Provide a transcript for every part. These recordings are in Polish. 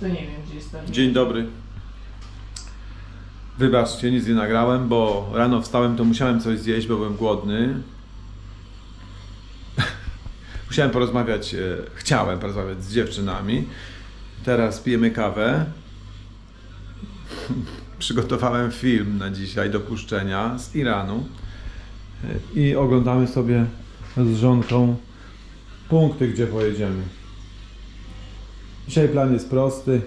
To nie wiem, gdzie jest ten. Dzień dobry. Wybaczcie, nic nie nagrałem, bo rano wstałem, to musiałem coś zjeść, bo byłem głodny. musiałem porozmawiać, e, chciałem porozmawiać z dziewczynami. Teraz pijemy kawę. Przygotowałem film na dzisiaj do puszczenia z Iranu. E, I oglądamy sobie z żonką punkty, gdzie pojedziemy. Dzisiaj plan jest prosty.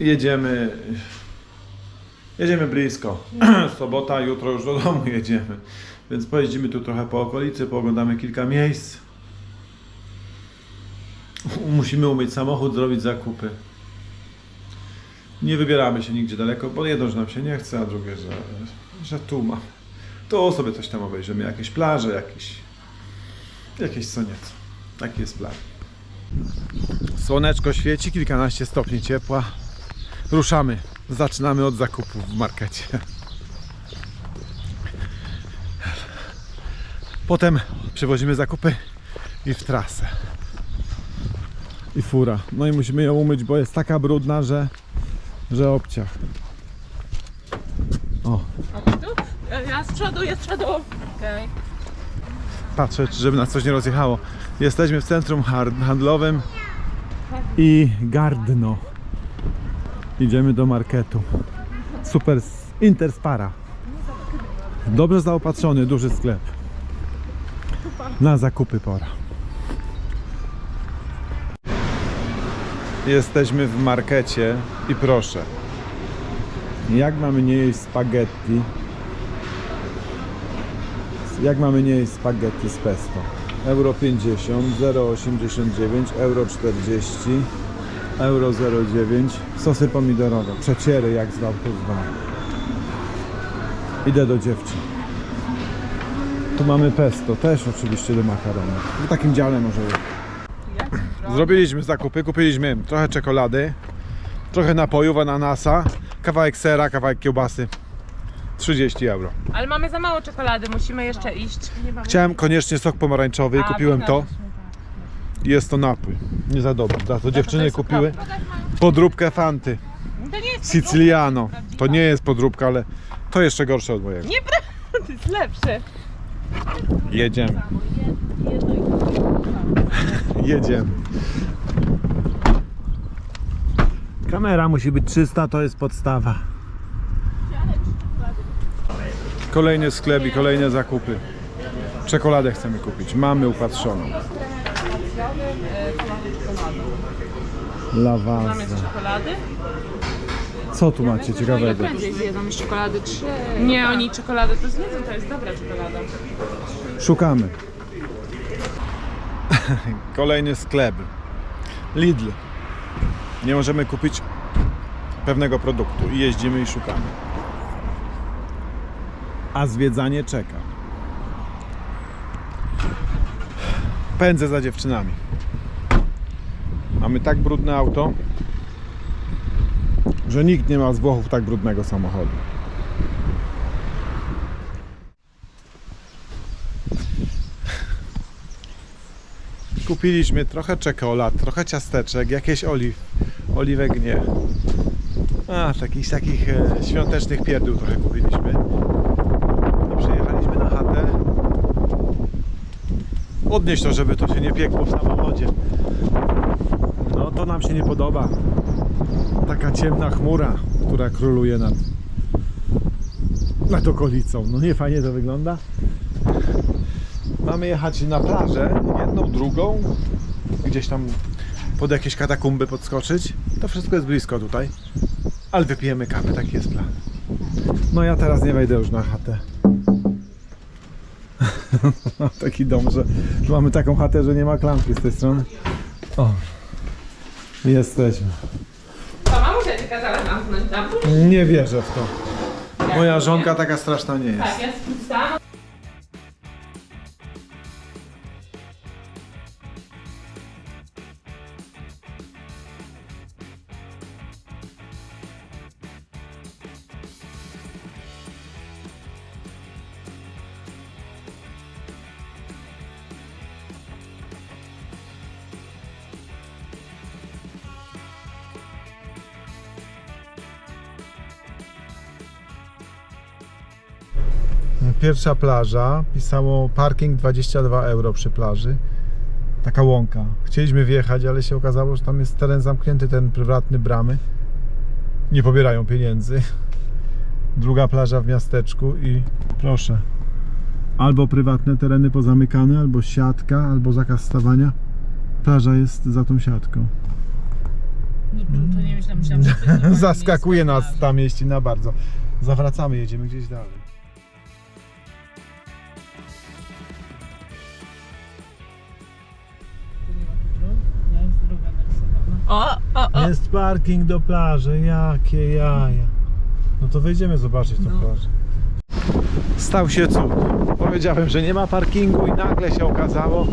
Jedziemy. Jedziemy blisko. Sobota, jutro już do domu jedziemy. Więc pojedziemy tu trochę po okolicy, pooglądamy kilka miejsc. Musimy umyć samochód, zrobić zakupy. Nie wybieramy się nigdzie daleko, bo jedno, że nam się nie chce, a drugie, że, że tu ma. To sobie coś tam obejrzymy, jakieś plaże, jakieś, jakieś co nieco. Taki jest plan. Słoneczko świeci, kilkanaście stopni ciepła. Ruszamy. Zaczynamy od zakupów w markecie. Potem przewozimy zakupy i w trasę. I fura. No i musimy ją umyć, bo jest taka brudna, że, że obciach. O? Ja z przodu, ja z przodu. Okej. patrzę, czy żeby nas coś nie rozjechało. Jesteśmy w centrum handlowym i Gardno. Idziemy do marketu. Super Interspara. Dobrze zaopatrzony, duży sklep. Na zakupy pora. Jesteśmy w markecie i proszę. Jak mamy nie jeść spaghetti, jak mamy nie jeść spaghetti z pesto? Euro 50, 0,89, euro 40, euro 0,9, sosy pomidorowe, przeciery jak zwał to zwał. Idę do dziewczyn. Tu mamy pesto, też oczywiście do makaronu. W takim dziale może jest. Zrobiliśmy zakupy, kupiliśmy trochę czekolady, trochę napojów, ananasa, kawałek sera, kawałek kiełbasy. 30 euro. Ale mamy za mało czekolady, musimy jeszcze iść. Chciałem koniecznie sok pomarańczowy i A, kupiłem to. mi, Jest to napój. Nie za dobry. Za to dziewczyny kupiły podróbkę Fanty. tak. To nie jest Siciliano. To nie jest podróbka, ale to jeszcze gorsze od mojego. Nieprawda, to jest lepsze. Jedziemy. Jedziemy. Kamera musi być czysta, to jest podstawa. Kolejny sklep i kolejne zakupy. Czekoladę chcemy kupić. Mamy upatrzoną. Mamy Lawaza. z czekolady? Co tu macie ciekawego? Prędzej zjedzą już czekolady 3. Nie, oni czekoladę to zjedzą, to jest dobra czekolada. Szukamy. Kolejny sklep. Lidl. Nie możemy kupić pewnego produktu i jeździmy i szukamy. A zwiedzanie czeka. Pędzę za dziewczynami. Mamy tak brudne auto, że nikt nie ma z Włochów tak brudnego samochodu. Kupiliśmy trochę czekolad, trochę ciasteczek, jakieś oliw, oliwek nie. A, takich, takich e, świątecznych pierdół trochę kupiliśmy. I przyjechaliśmy na chatę. Podnieść to, żeby to się nie piekło w samochodzie. No to nam się nie podoba. Taka ciemna chmura, która króluje nad, nad okolicą. No nie fajnie to wygląda. Mamy jechać na plażę, jedną, drugą, gdzieś tam pod jakieś katakumby podskoczyć. To wszystko jest blisko tutaj. Ale wypijemy kawę, taki jest plan. No ja teraz nie wejdę już na chatę. Taki dom, że mamy taką chatę, że nie ma klamki z tej strony. O, jesteśmy. To mamusia ci kazała zamknąć tam. Nie wierzę w to. Moja żonka taka straszna nie jest. Tak, ja. Pierwsza plaża. Pisało parking 22 euro przy plaży. Taka łąka. Chcieliśmy wjechać, ale się okazało, że tam jest teren zamknięty, ten prywatny bramy. Nie pobierają pieniędzy. Druga plaża w miasteczku i proszę. Albo prywatne tereny pozamykane, albo siatka, albo zakaz stawania. Plaża jest za tą siatką. No to, to nie myślałam, myślałam, że to jest Zaskakuje nas plaża. ta mieścina bardzo. Zawracamy, jedziemy gdzieś dalej. O, o, o! Jest parking do plaży, jakie jaja. No to wejdziemy zobaczyć tą No. plażę. Stał się cud. Powiedziałem, że nie ma parkingu i nagle się okazało,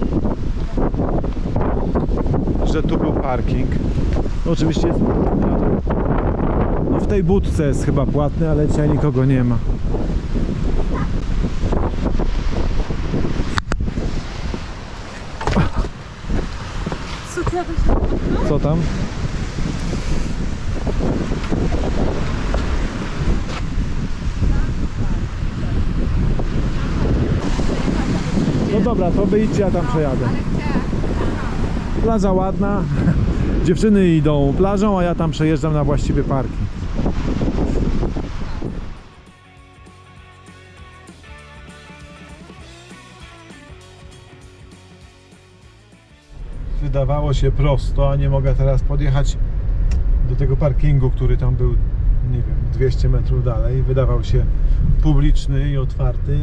że tu był parking. No oczywiście jest płatny, ale... No w tej budce jest chyba płatny, ale dzisiaj nikogo nie ma. Co ty jakoś... Co tam? No dobra, to wyjdźcie, ja tam przejadę. Plaża ładna. Dziewczyny idą plażą, a ja tam przejeżdżam na właściwy parking. Się prosto, a nie mogę teraz podjechać do tego parkingu, który tam był, nie wiem, 200 metrów dalej. Wydawał się publiczny i otwarty.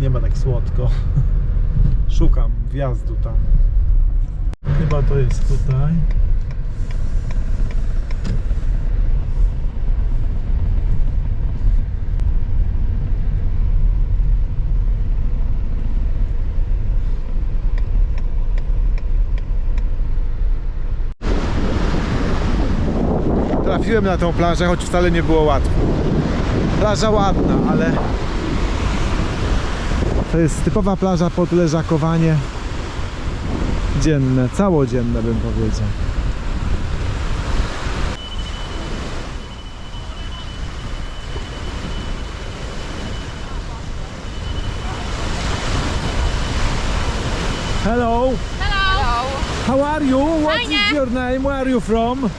Nie ma tak słodko. Szukam wjazdu tam. Chyba to jest tutaj. Trafiłem na tą plażę, choć wcale nie było łatwo. Plaża ładna, ale to jest typowa plaża pod leżakowanie dzienne, całodzienne bym powiedział. Hello. Hello! How are you? What is your name? Where are you from?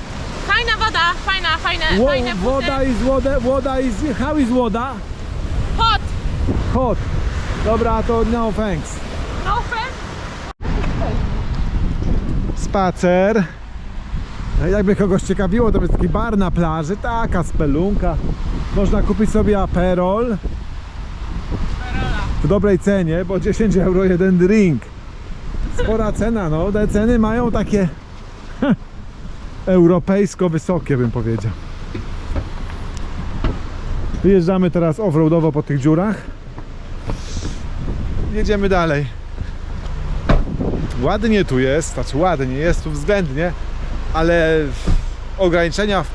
Fajna woda, fajna, fajne, Wo- fajne buty. woda is woda, woda how is woda? Hot! Hot. Dobra, to no thanks. No friend? Spacer. Jakby kogoś ciekawiło, to jest taki bar na plaży, taka spelunka. Można kupić sobie aperol w dobrej cenie, bo 10 euro jeden drink. Spora cena, no. Te ceny mają takie europejsko wysokie, bym powiedział. Wyjeżdżamy teraz offroadowo po tych dziurach. Jedziemy dalej. Ładnie tu jest, znaczy ładnie, jest tu względnie, ale ograniczenia w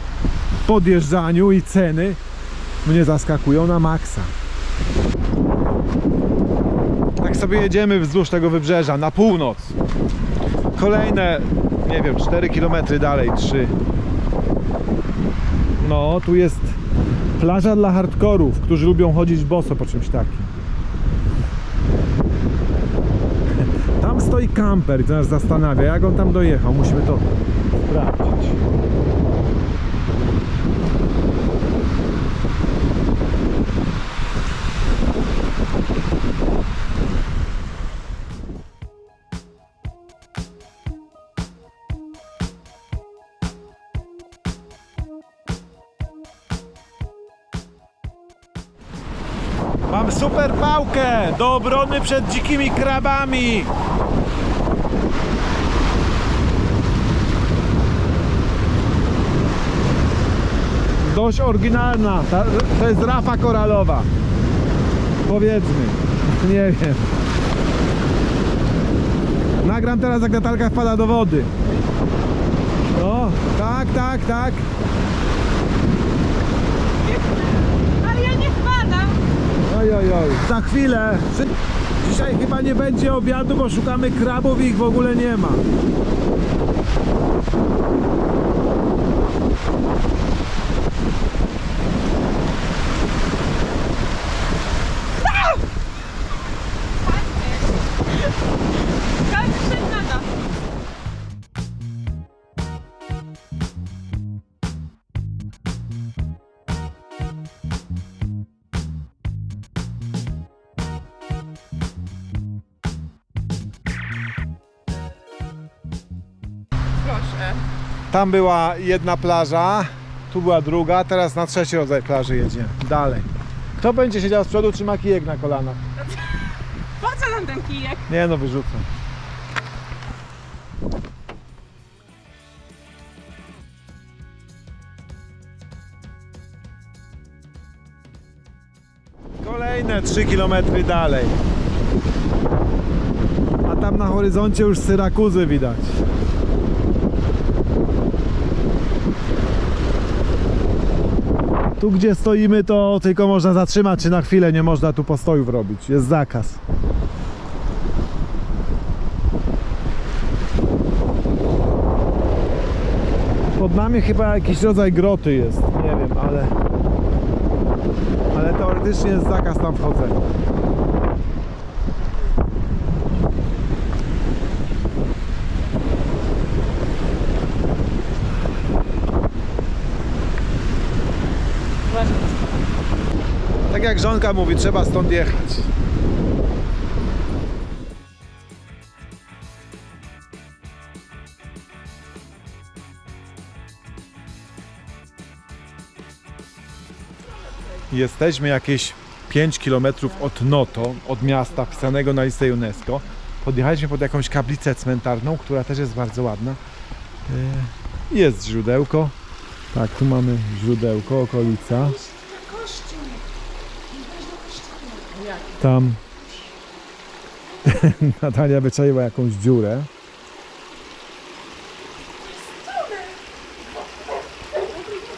podjeżdżaniu i ceny mnie zaskakują na maksa. Tak sobie jedziemy wzdłuż tego wybrzeża na północ. Kolejne, nie wiem, 4 km dalej, 3. No, tu jest plaża dla hardkorów, którzy lubią chodzić boso po czymś takim. Tam stoi kamper, to nas zastanawia, jak on tam dojechał. Musimy to sprawdzić. Do obrony przed dzikimi krabami. Dość oryginalna. To jest rafa koralowa. Powiedzmy. Nie wiem. Nagram teraz jak Natalka wpada do wody. No, tak, tak, tak. Ale ja nie wpadam! Oj, oj, oj. Za chwilę. Dzisiaj chyba nie będzie obiadu, bo szukamy krabów i ich w ogóle nie ma. Tam była jedna plaża, tu była druga, teraz na trzeci rodzaj plaży jedziemy. Dalej. Kto będzie siedział z przodu, czy ma kijek na kolanach? po co nam ten kijek? Nie no, wyrzucę. Kolejne 3 km dalej. A tam na horyzoncie już Syrakuzy widać. Tu gdzie stoimy to tylko można zatrzymać się na chwilę, nie można tu postojów robić. Jest zakaz. Pod nami chyba jakiś rodzaj groty jest, nie wiem, ale ale teoretycznie jest zakaz tam wchodzenia. Tak jak żonka mówi, trzeba stąd jechać. Jesteśmy jakieś 5 km od Noto, od miasta wpisanego na listę UNESCO. Podjechaliśmy pod jakąś kaplicę cmentarną, która też jest bardzo ładna. E, Jest źródełko. Tak, tu mamy źródełko, okolica. Tam Natalia wyczaiła jakąś dziurę.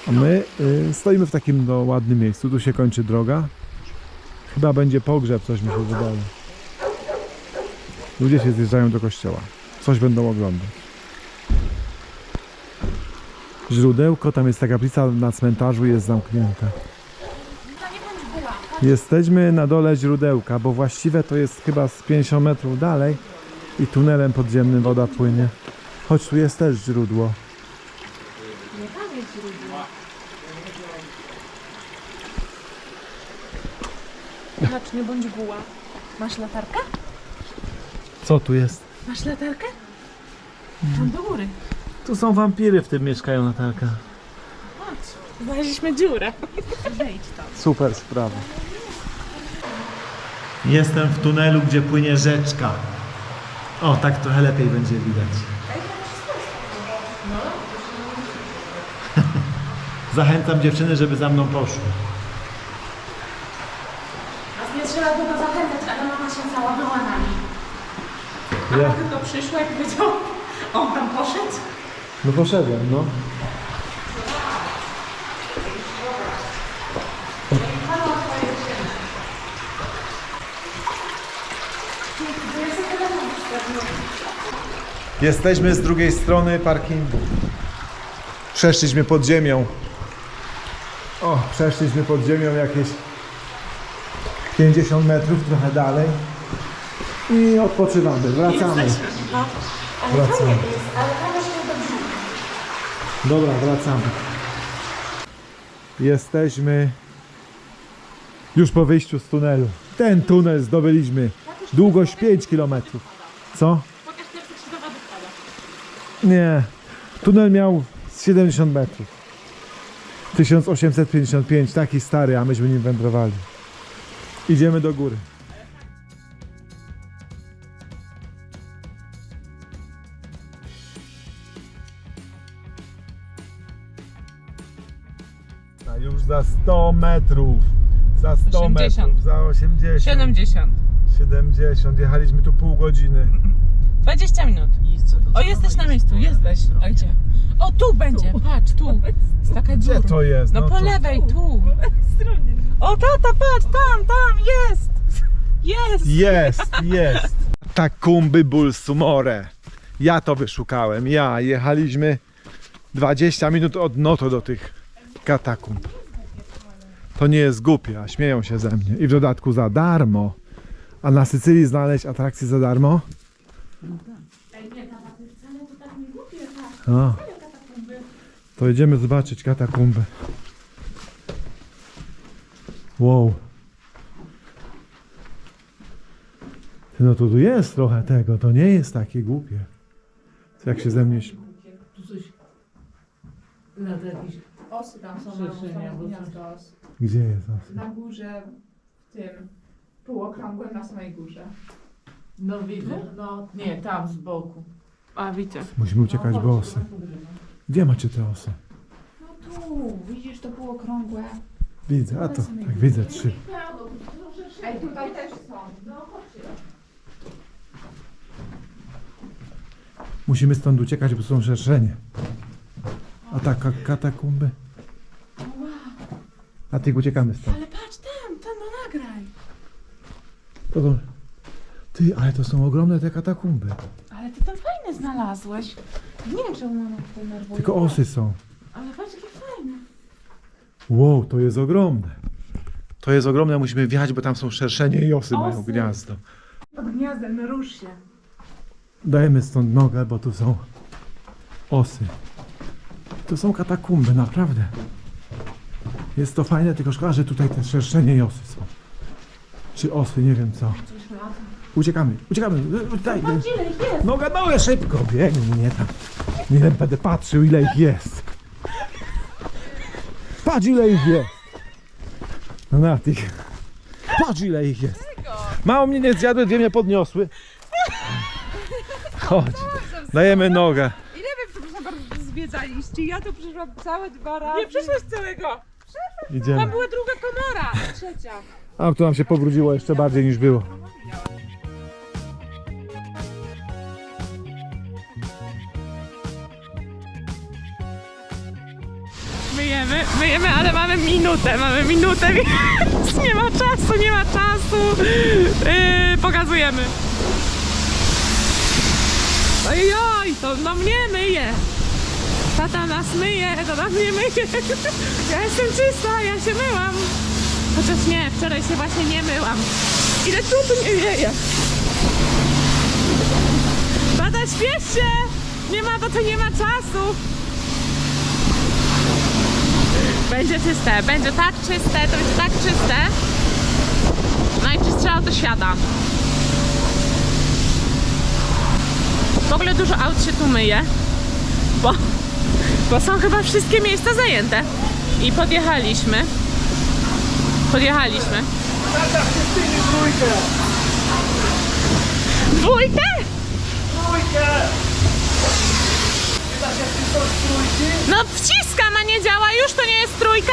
A my y, stoimy w takim no, ładnym miejscu. Tu się kończy droga. Chyba będzie pogrzeb, coś mi się wydaje. Ludzie się zjeżdżają do kościoła. Coś będą oglądać. Źródełko, tam jest ta kaplica na cmentarzu, jest zamknięta. Jesteśmy na dole źródełka, bo właściwe to jest chyba z 50 metrów dalej i tunelem podziemnym woda płynie. Choć tu jest też źródło. Patrz, nie bądź buła. Masz latarkę? Co tu jest? Masz latarkę? Tam do góry. Tu są wampiry, w tym mieszkają. Patrz, znaleźliśmy dziurę. Wejdź tam. Super sprawa. Jestem w tunelu, gdzie płynie rzeczka. O, tak trochę lepiej będzie widać. Zachęcam dziewczyny, żeby za mną poszły. A nie trzeba długo zachęcać, ale mama się załadowała nami. Ja, A tylko przyszła i powiedział, on tam poszedł. no poszedłem, no. Jesteśmy z drugiej strony parkingu. Przeszliśmy pod ziemią. O, przeszliśmy pod ziemią jakieś 50 metrów, trochę dalej. I odpoczywamy, wracamy. Wracamy. Dobra, wracamy. Jesteśmy już po wyjściu z tunelu. Ten tunel zdobyliśmy. Długość 5 km. Co? Nie. Tunel miał z 70 metrów. 1855, taki stary, a myśmy nim wędrowali. Idziemy do góry. A już za 100 metrów. Za 100 80. metrów, za 80. 70. 70. Jechaliśmy tu pół godziny. 20 minut. O, jesteś na miejscu, jesteś. A gdzie? O, tu będzie, patrz, tu. Jest taka Gdzie dziura. to jest? No po to- lewej, tu. O, tata, patrz, tam, tam, jest. Jest. Jest, jest. Takumby Bulsumore. Ja to wyszukałem. Ja. Jechaliśmy 20 minut od Noto do tych katakumb. To nie jest głupie, a śmieją się ze mnie. I w dodatku za darmo. A na Sycylii znaleźć atrakcję za darmo? A. To idziemy zobaczyć katakumby. Wow. Ty, No to tu jest trochę tego, to nie jest takie głupie. Co Jak się ze mnie śm- Na jakiś Osy tam są, bo os. Gdzie jest os? Na górze, w tym półokrągłym na samej górze. No widzę, no nie, tam z boku. A widzę. Musimy uciekać, bo osy. Gdzie macie te osy? No tu, widzisz to półokrągłe? Widzę, a to, tak widzę trzy. Ej, tutaj też są. No Musimy stąd uciekać, bo są szerszenie. A tak, ka- katakumby. A ty uciekamy stąd. Ale patrz tam, tam, no nagraj. Ty, ale to są ogromne te katakumby. Ale ty tam fajne znalazłeś. Nie wiem, czemu mama tutaj nerwuje. Tylko osy są. Ale patrz, jakie fajne. Wow, to jest ogromne. To jest ogromne, musimy wjechać, bo tam są szerszenie i osy, mają Osy. gniazdo. Pod gniazdem, rusz się. Dajemy stąd nogę, bo tu są osy. To są katakumby, naprawdę. Jest to fajne, tylko szkoda, że tutaj te szerszenie i osy są. Czy osy, nie wiem co. Uciekamy, uciekamy. Daj, daj. Ile ich jest? Noga, nogę, szybko. Biegnij, nie tam. Nie będę patrzył, ile ich jest. Patrz, ile ich jest. No na tych. Patrz, ile ich jest. Mało mnie nie zjadły, dwie mnie podniosły. Chodź. Dajemy nogę. Ile wy, przepraszam bardzo, zwiedzaliście? Ja tu przyszłam całe dwa razy. Nie przeszłaś całego. Tam Idziemy. była druga komora. Trzecia. A tu nam się powróciło jeszcze bardziej niż było. Myjemy, myjemy, ale mamy minutę, mamy minutę, więc nie ma czasu, nie ma czasu. Yy, pokazujemy. Ojoj, to no mnie myje. Tata nas myje, to nas nie myje. Ja jestem czysta, ja się myłam. Chociaż nie, wczoraj się właśnie nie myłam. Ile tu tu nie wieje. Tata, śpiesz się! Nie ma, bo to nie ma czasu. Będzie czyste, będzie tak czyste, to będzie tak czyste. Najczystsze auto świata. W ogóle dużo aut się tu myje, bo, bo są chyba wszystkie miejsca zajęte. I podjechaliśmy. Podjechaliśmy. Dwójkę? No wciskam, a nie działa już, to nie jest trójka?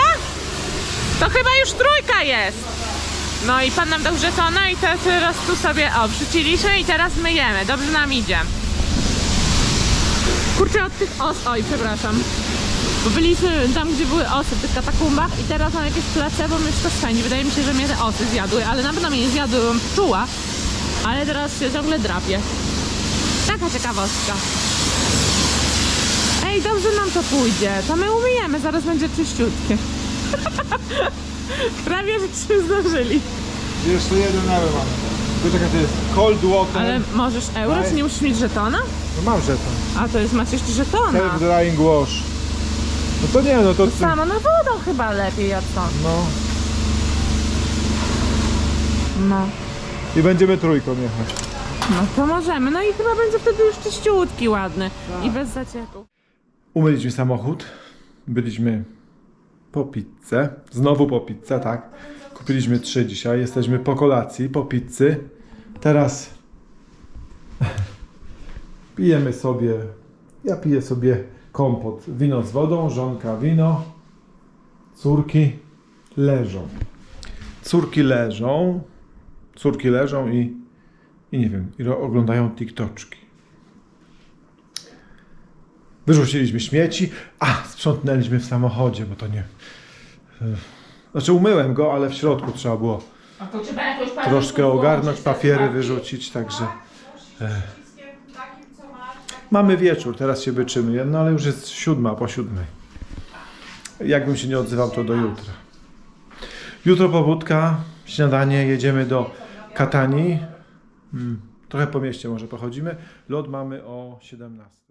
To chyba już trójka jest. No i pan nam dał żetona i te, teraz tu sobie, o, wrzuciliśmy i teraz myjemy. Dobrze nam idzie. Kurczę, od tych os... Oj, przepraszam. Bo byliśmy tam, gdzie były osy, w tych katakumbach i teraz mam jakieś placebo myszkoszczeni. Wydaje mi się, że mnie te osy zjadły, ale na pewno mnie nie zjadły, bo czuła. Ale teraz się ciągle drapie. Taka ciekawostka. Ej, dobrze nam to pójdzie. To my umyjemy, zaraz będzie czyściutkie. Prawie żeśmy zdążyli. Jeszcze jeden euro mamy. Poczekaj, to jest cold water. Ale możesz euro, czy nie musisz mieć żetona? No mam żeton. A to jest, masz jeszcze żetona. Self drying wash. No to nie, no to... Samo na wodą chyba lepiej, jak to. No. No. I będziemy trójką jechać. No to możemy. No i chyba będzie wtedy już czyściutki, ładny. I bez zacieku. Umyliśmy samochód. Byliśmy po pizzę. Znowu po pizzę, tak. Kupiliśmy trzy dzisiaj. Jesteśmy po kolacji, po pizzy. Teraz pijemy sobie. Ja piję sobie kompot. Wino z wodą, żonka wino. Córki leżą. Córki leżą. Córki leżą i, i nie wiem, i oglądają TikToczki. Wyrzuciliśmy śmieci, a sprzątnęliśmy w samochodzie, bo to nie. Znaczy umyłem go, ale w środku trzeba było A to trzeba jakoś troszkę ogarnąć, papiery wyrzucić, także. e, Mamy wieczór, teraz się wyczymy, no ale już jest siódma po siódmej. Jakbym się nie odzywał, to do jutra. Jutro pobudka, śniadanie, jedziemy do Katani. Mm, Trochę po mieście może pochodzimy. Lot mamy o 17.